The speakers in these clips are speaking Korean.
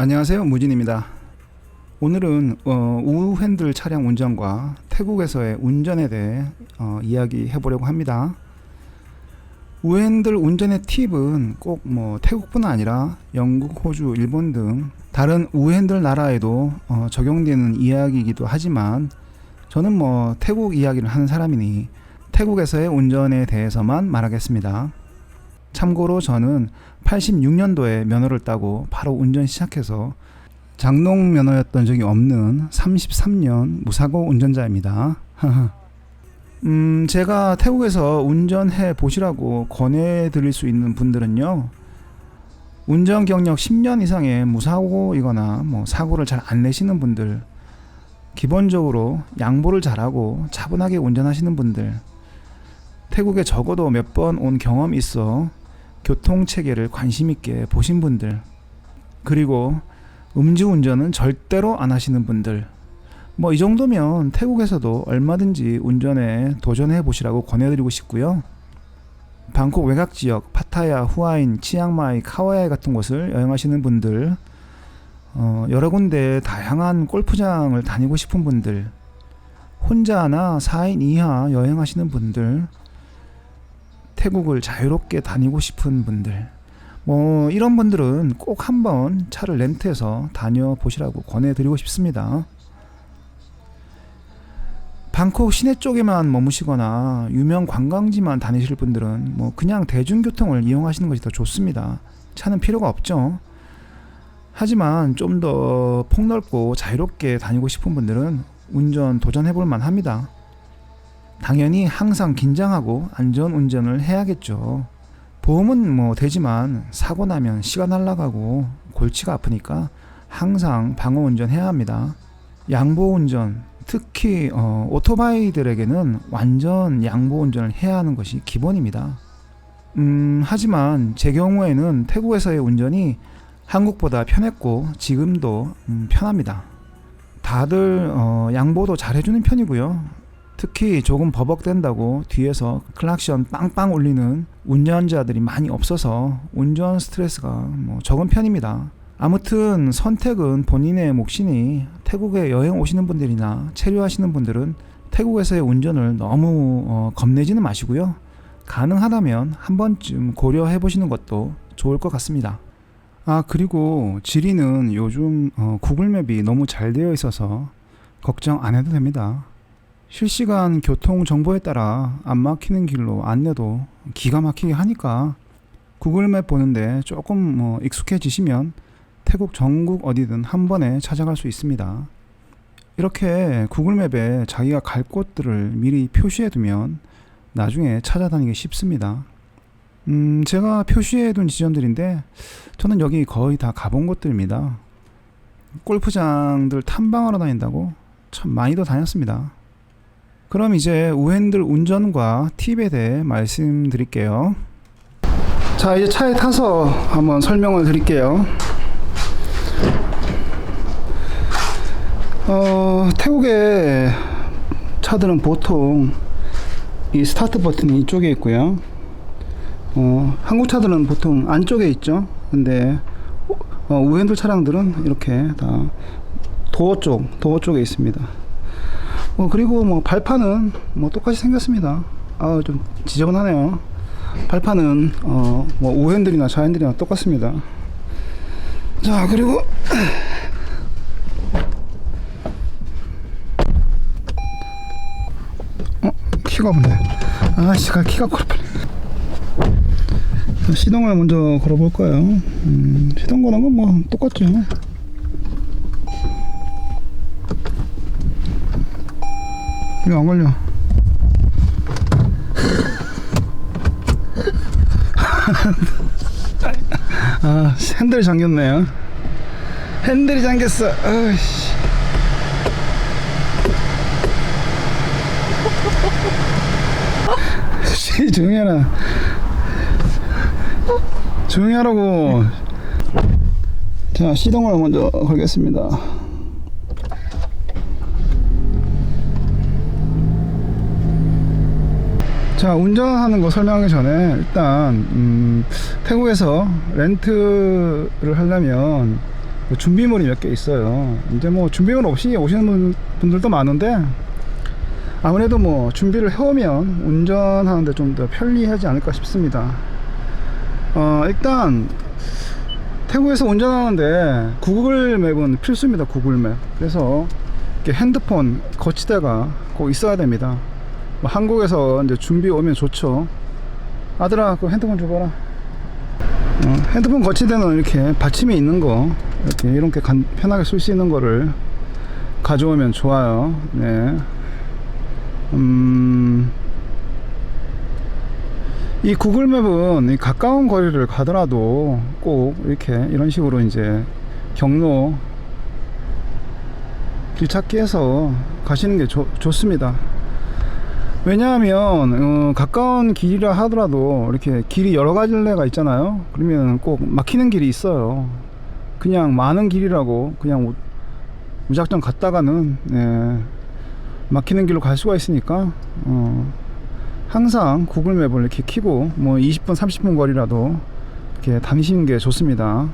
안녕하세요 무진입니다. 오늘은 어, 우후 핸들 차량 운전과 태국에서의 운전에 대해 어, 이야기해 보려고 합니다. 우후 핸들 운전의 팁은 꼭 뭐 태국뿐 아니라 영국, 호주, 일본 등 다른 우후 핸들 나라에도 어, 적용되는 이야기이기도 하지만 저는 뭐 태국 이야기를 하는 사람이니 태국에서의 운전에 대해서만 말하겠습니다. 참고로 저는 86년도에 면허를 따고 바로 운전 시작해서 장롱 면허였던 적이 없는 33년 무사고 운전자입니다. 음, 제가 태국에서 운전해 보시라고 권해 드릴 수 있는 분들은요. 운전 경력 10년 이상의 무사고이거나 뭐 사고를 잘 안 내시는 분들, 기본적으로 양보를 잘하고 차분하게 운전하시는 분들, 태국에 적어도 몇 번 온 경험이 있어 교통 체계를 관심 있게 보신 분들 그리고 음주운전은 절대로 안 하시는 분들 뭐 이 정도면 태국에서도 얼마든지 운전에 도전해 보시라고 권해드리고 싶고요. 방콕 외곽 지역 파타야, 후아인, 치앙마이, 카와이 같은 곳을 여행하시는 분들 어, 여러 군데 다양한 골프장을 다니고 싶은 분들 혼자나 4인 이하 여행하시는 분들 태국을 자유롭게 다니고 싶은 분들 뭐 이런 분들은 꼭 한번 차를 렌트해서 다녀 보시라고 권해드리고 싶습니다. 방콕 시내 쪽에만 머무시거나 유명 관광지만 다니실 분들은 뭐 그냥 대중교통을 이용하시는 것이 더 좋습니다. 차는 필요가 없죠. 하지만 좀 더 폭넓고 자유롭게 다니고 싶은 분들은 운전 도전해 볼 만합니다. 당연히 항상 긴장하고 안전 운전을 해야겠죠. 보험은 뭐 되지만 사고 나면 시간 날라가고 골치가 아프니까 항상 방어 운전해야 합니다. 양보 운전, 특히 어, 오토바이들에게는 완전 양보 운전을 해야 하는 것이 기본입니다. 음, 하지만 제 경우에는 태국에서의 운전이 한국보다 편했고 지금도 음, 편합니다. 다들 어, 양보도 잘 해주는 편이고요. 특히 조금 버벅댄다고 뒤에서 클락션 빵빵 울리는 운전자들이 많이 없어서 운전 스트레스가 뭐 적은 편입니다. 아무튼 선택은 본인의 몫이니 태국에 여행 오시는 분들이나 체류하시는 분들은 태국에서의 운전을 너무 어, 겁내지는 마시고요. 가능하다면 한 번쯤 고려해 보시는 것도 좋을 것 같습니다. 아 그리고 지리는 요즘 어, 구글맵이 너무 잘 되어 있어서 걱정 안 해도 됩니다. 실시간 교통 정보에 따라 안 막히는 길로 안내도 기가 막히게 하니까 구글맵 보는데 조금 뭐 익숙해지시면 태국 전국 어디든 한 번에 찾아갈 수 있습니다. 이렇게 구글맵에 자기가 갈 곳들을 미리 표시해 두면 나중에 찾아다니기 쉽습니다. 음, 제가 표시해 둔 지점들인데 저는 여기 거의 다 가본 곳들입니다. 골프장들 탐방하러 다닌다고 참 많이도 다녔습니다. 그럼 이제 우핸들 운전과 팁에 대해 말씀드릴게요. 자, 이제 차에 타서 한번 설명을 드릴게요. 어, 태국의 차들은 보통 이 스타트 버튼이 이쪽에 있고요. 어, 한국 차들은 보통 안쪽에 있죠. 근데 어, 우핸들 차량들은 이렇게 다 도어 쪽, 도어 쪽에 있습니다. 어, 그리고 뭐 발판은 뭐 똑같이 생겼습니다. 아, 좀 지저분하네요. 발판은 어, 뭐 우핸들이나 좌핸들이나 똑같습니다. 자, 그리고 어, 키가 없네. 아, 씨가 키가 커버려. 시동을 먼저 걸어볼 거예요. 음, 시동 거는 건 뭐 똑같죠. 이거 안 걸려. 아, 핸들이 잠겼네요. 핸들이 잠겼어. 아이씨. 씨, 조용히 해라. 조용히 하라고. 자, 시동을 먼저 걸겠습니다. 자 운전하는 거 설명하기 전에 일단 음, 태국에서 렌트를 하려면 뭐 준비물이 몇 개 있어요. 이제 뭐 준비물 없이 오시는 분- 분들도 많은데 아무래도 뭐 준비를 해오면 운전하는데 좀 더 편리하지 않을까 싶습니다. 어, 일단 태국에서 운전하는데 구글 맵은 필수입니다. 구글 맵. 그래서 핸드폰 거치대가 꼭 있어야 됩니다. 뭐 한국에서 이제 준비 오면 좋죠. 아들아, 그 핸드폰 줘봐라. 어, 핸드폰 거치대는 이렇게 받침이 있는 거, 이렇게 이렇게 간- 편하게 쓸 수 있는 거를 가져오면 좋아요. 네. 음, 이 구글 맵은 이 가까운 거리를 가더라도 꼭 이렇게 이런 식으로 이제 경로 길 찾기해서 가시는 게 좋, 좋습니다. 왜냐하면 어, 가까운 길이라 하더라도 이렇게 길이 여러 가지가 있잖아요. 그러면 꼭 막히는 길이 있어요. 그냥 많은 길이라고 그냥 무- 무작정 갔다가는 예, 막히는 길로 갈 수가 있으니까 어, 항상 구글 맵을 이렇게 키고 뭐 20분 30분 거리라도 이렇게 다니시는 게 좋습니다.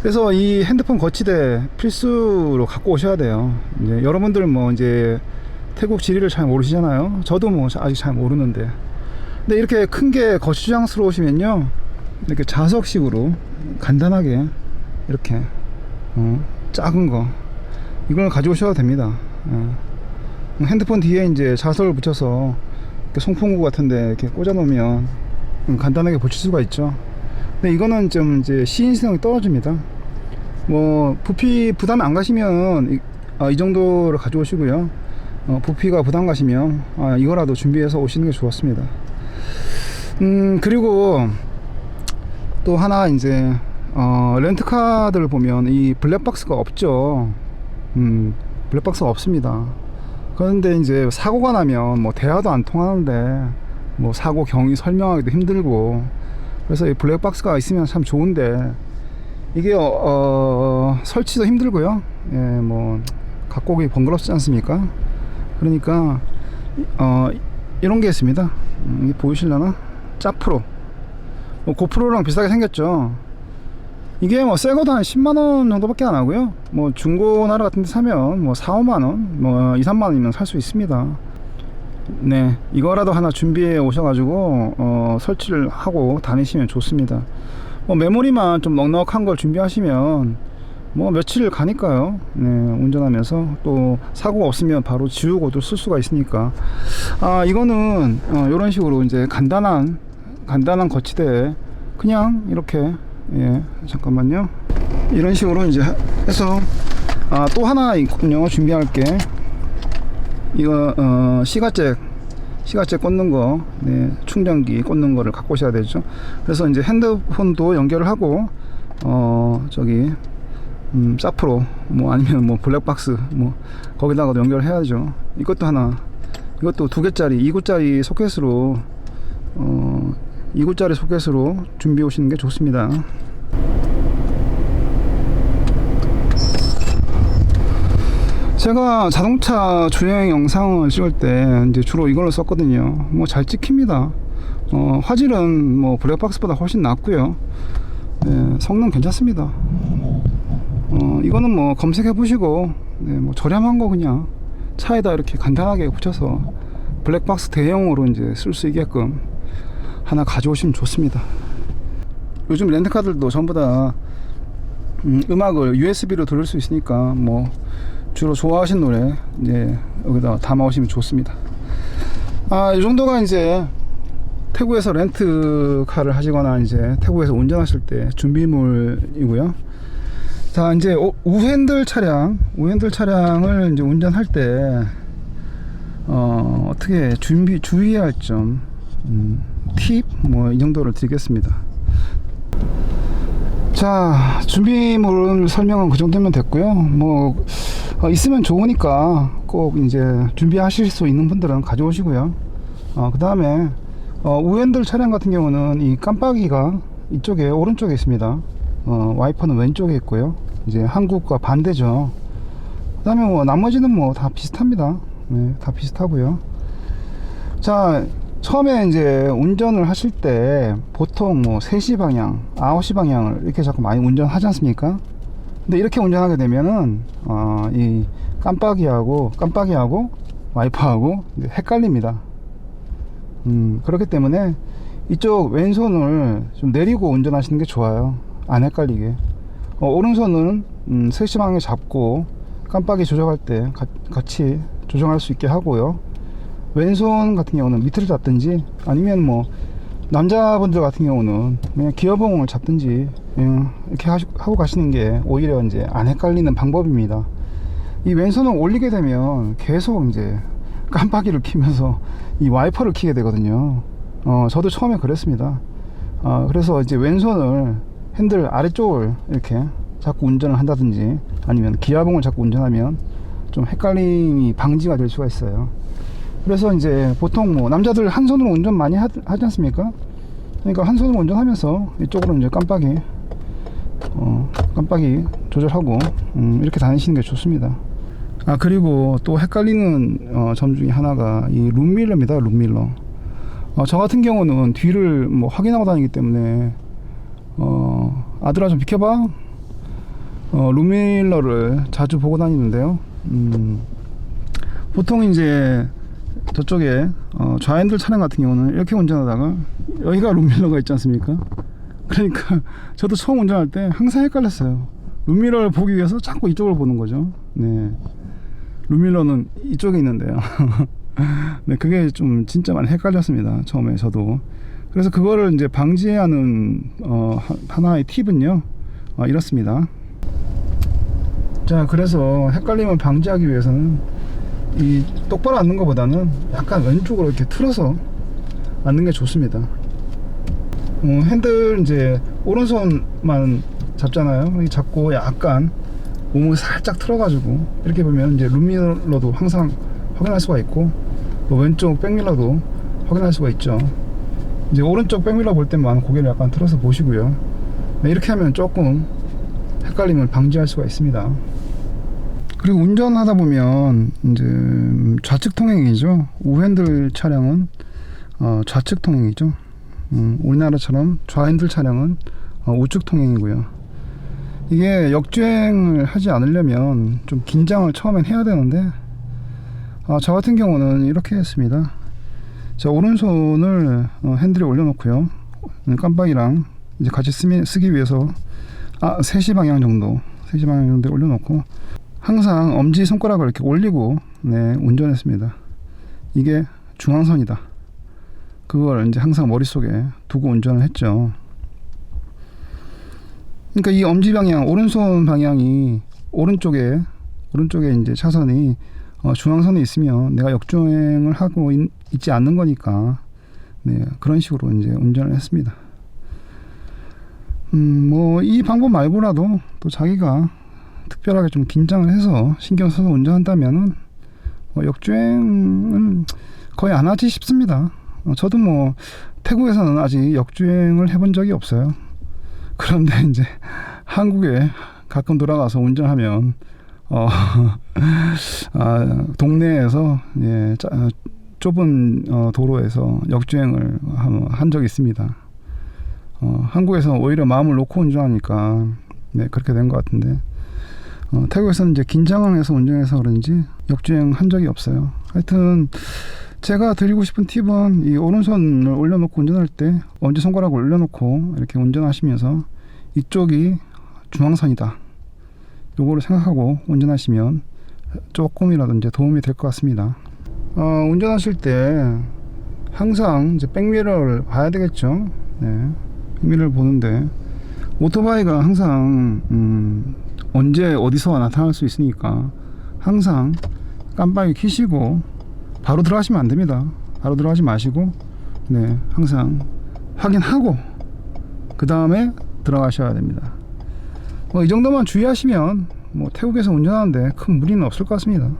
그래서 이 핸드폰 거치대 필수로 갖고 오셔야 돼요. 이제 여러분들 뭐 이제 태국 지리를 잘 모르시잖아요. 저도 뭐 아직 잘 모르는데. 근데 이렇게 큰 게 거추장스러우시면요. 이렇게 자석식으로 간단하게 이렇게 어, 작은 거 이걸 가져오셔도 됩니다. 어. 핸드폰 뒤에 이제 자석을 붙여서 송풍구 같은데 이렇게 꽂아 놓으면 음, 간단하게 붙일 수가 있죠. 근데 이거는 좀 이제 시인성이 떨어집니다. 뭐 부피 부담 안 가시면 이, 아, 이 정도를 가져오시고요. 어, 부피가 부담 가시면 아, 이거라도 준비해서 오시는 게 좋았습니다. 음 그리고 또 하나 이제 어, 렌트카들 보면 이 블랙박스가 없죠. 음 블랙박스가 없습니다. 그런데 이제 사고가 나면 뭐 대화도 안 통하는데 뭐 사고 경위 설명하기도 힘들고 그래서 이 블랙박스가 있으면 참 좋은데 이게 어, 어, 설치도 힘들고요. 예, 뭐 갖고 오기 번거롭지 않습니까? 그러니까 어, 이런 게 있습니다. 음, 이게 보이실려나? 짭프로. 뭐 고프로랑 비슷하게 생겼죠. 이게 뭐 새거도 한 10만 원 정도밖에 안 하고요. 뭐 중고 나라 같은 데 사면 뭐 4, 5만 원, 뭐 2, 3만 원이면 살 수 있습니다. 네, 이거라도 하나 준비해 오셔가지고 어, 설치를 하고 다니시면 좋습니다. 뭐 메모리만 좀 넉넉한 걸 준비하시면 뭐 며칠 가니까요. 네, 운전하면서 또 사고가 없으면 바로 지우고도 쓸 수가 있으니까. 아 이거는 어, 이런 식으로 이제 간단한 간단한 거치대에 그냥 이렇게 예 잠깐만요. 이런 식으로 이제 해서 아 또 하나 있군요. 준비할 게 이거 어, 시가잭 시가잭 꽂는 거, 네, 충전기 꽂는 거를 갖고 오셔야 되죠. 그래서 이제 핸드폰도 연결을 하고, 어, 저기, 음, 사프로, 뭐 아니면 뭐 블랙박스, 뭐, 거기다가도 연결해야죠. 이것도 하나, 이것도 두 개짜리, 2구짜리 소켓으로, 어, 2구짜리 소켓으로 준비해 오시는 게 좋습니다. 제가 자동차 주행 영상을 찍을 때 이제 주로 이걸로 썼거든요. 뭐 잘 찍힙니다. 어, 화질은 뭐 블랙박스보다 훨씬 낫고요. 예, 성능 괜찮습니다. 어, 이거는 뭐 검색해 보시고 네, 뭐 저렴한 거 그냥 차에다 이렇게 간단하게 붙여서 블랙박스 대용으로 이제 쓸 수 있게끔 하나 가져오시면 좋습니다. 요즘 렌트카들도 전부 다 음, 음악을 USB로 들을 수 있으니까 뭐 주로 좋아하시는 노래 이제 여기다 담아오시면 좋습니다. 아, 이 정도가 이제 태국에서 렌트카를 하시거나 이제 태국에서 운전하실 때 준비물이고요. 자, 이제 오- 우핸들 차량, 우핸들 차량을 이제 운전할 때 어, 어떻게 준비 주의해야 할 점, 음, 팁, 뭐 이 정도를 드리겠습니다. 자, 준비물 설명은 그 정도면 됐고요. 뭐 어, 있으면 좋으니까 꼭 이제 준비하실 수 있는 분들은 가져오시고요. 어, 그 다음에 어, 우엔들 차량 같은 경우는 이 깜빡이가 이쪽에 오른쪽에 있습니다. 어, 와이퍼는 왼쪽에 있고요. 이제 한국과 반대죠. 그 다음에 뭐 나머지는 뭐 다 비슷합니다. 네, 다 비슷하고요. 자, 처음에 이제 운전을 하실 때 보통 뭐 3시 방향, 9시 방향을 이렇게 자꾸 많이 운전하지 않습니까? 근데 이렇게 운전하게 되면은 어, 이 깜빡이하고 깜빡이하고 와이퍼하고 헷갈립니다. 음, 그렇기 때문에 이쪽 왼손을 좀 내리고 운전하시는 게 좋아요. 안 헷갈리게. 어, 오른손은 음, 방향 잡고 깜빡이 조정할 때 가- 같이 조정할 수 있게 하고요. 왼손 같은 경우는 밑을 잡든지 아니면 뭐 남자분들 같은 경우는 그냥 기어봉을 잡든지 예, 이렇게 하시- 하고 가시는 게 오히려 이제 안 헷갈리는 방법입니다. 이 왼손을 올리게 되면 계속 이제 깜빡이를 키면서 이 와이퍼를 키게 되거든요. 어, 저도 처음에 그랬습니다. 어, 그래서 이제 왼손을 핸들 아래쪽을 이렇게 자꾸 운전을 한다든지 아니면 기아봉을 자꾸 운전하면 좀 헷갈림이 방지가 될 수가 있어요. 그래서 이제 보통 뭐 남자들 한 손으로 운전 많이 하, 하지 않습니까? 그러니까 한 손으로 운전하면서 이쪽으로 이제 깜빡이 어, 깜빡이 조절하고 음, 이렇게 다니시는 게 좋습니다. 아 그리고 또 헷갈리는 어, 점 중에 하나가 이 룸밀러입니다. 룸밀러. 어, 저 같은 경우는 뒤를 뭐 확인하고 다니기 때문에 어, 아들아 좀 비켜봐. 어, 룸밀러를 자주 보고 다니는데요. 음, 보통 이제 저쪽에 어, 좌핸들 차량 같은 경우는 이렇게 운전하다가 여기가 룸밀러가 있지 않습니까? 그러니까 저도 처음 운전할 때 항상 헷갈렸어요. 룸밀러를 보기 위해서 자꾸 이쪽을 보는 거죠. 네. 룸밀러는 이쪽에 있는데요. 네, 그게 좀 진짜 많이 헷갈렸습니다. 처음에 저도. 그래서 그거를 이제 방지해야 하는 어, 하- 하나의 팁은요. 어, 이렇습니다. 자, 그래서 헷갈림을 방지하기 위해서는 이 똑바로 앉는 것보다는 약간 왼쪽으로 이렇게 틀어서 앉는 게 좋습니다. 어, 핸들 이제 오른손만 잡잖아요. 잡고 약간 몸을 살짝 틀어가지고 이렇게 보면 이제 룸밀러도 항상 확인할 수가 있고 또 왼쪽 백밀러도 확인할 수가 있죠. 이제 오른쪽 백밀러 볼 때만 고개를 약간 틀어서 보시고요. 네, 이렇게 하면 조금 헷갈림을 방지할 수가 있습니다. 그리고 운전하다 보면 이제 음, 좌측 통행이죠. 우핸들 차량은 어, 좌측 통행이죠. 음, 우리나라처럼 좌핸들 차량은 어, 우측 통행이고요. 이게 역주행을 하지 않으려면 좀 긴장을 처음엔 해야 되는데 어, 저 같은 경우는 이렇게 했습니다. 자 오른손을 어, 핸들에 올려놓고요. 음, 깜빡이랑 이제 같이 쓰미, 쓰기 위해서 아 3시 방향 정도 3시 방향 정도에 올려놓고 항상 엄지 손가락을 이렇게 올리고 네 운전했습니다. 이게 중앙선이다. 그걸 이제 항상 머릿속에 두고 운전을 했죠. 그러니까 이 엄지 방향, 오른손 방향이 오른쪽에 오른쪽에 이제 차선이 어, 중앙선에 있으면 내가 역주행을 하고 있, 지 않는 거니까 네, 그런 식으로 이제 운전을 했습니다. 음, 뭐 이 방법 말고라도 또 자기가 특별하게 좀 긴장을 해서 신경 써서 운전한다면은 뭐 역주행은 거의 안 하지 싶습니다. 어, 저도 뭐 태국에서는 아직 역주행을 해본 적이 없어요. 그런데 이제 한국에 가끔 돌아가서 운전하면 어, 아, 동네에서 예, 짜- 어, 좁은 어, 도로에서 역주행을 한, 한 적이 있습니다. 어, 한국에서 오히려 마음을 놓고 운전하니까 네, 그렇게 된 것 같은데 어, 태국에서는 이제 긴장을 해서 운전해서 그런지 역주행 한 적이 없어요. 하여튼 제가 드리고 싶은 팁은 이 오른손을 올려놓고 운전할 때 엄지 손가락을 올려놓고 이렇게 운전하시면서 이쪽이 중앙선이다. 요거를 생각하고 운전하시면 조금이라도 이제 도움이 될 것 같습니다. 어, 운전하실 때 항상 이제 백미러를 봐야 되겠죠. 네. 백미러를 보는데 오토바이가 항상 음, 언제 어디서 나타날 수 있으니까 항상 깜빡이 키시고 바로 들어가시면 안 됩니다. 바로 들어가지 마시고 네 항상 확인하고 그 다음에 들어가셔야 됩니다. 뭐 이 정도만 주의하시면 뭐 태국에서 운전하는데 큰 무리는 없을 것 같습니다.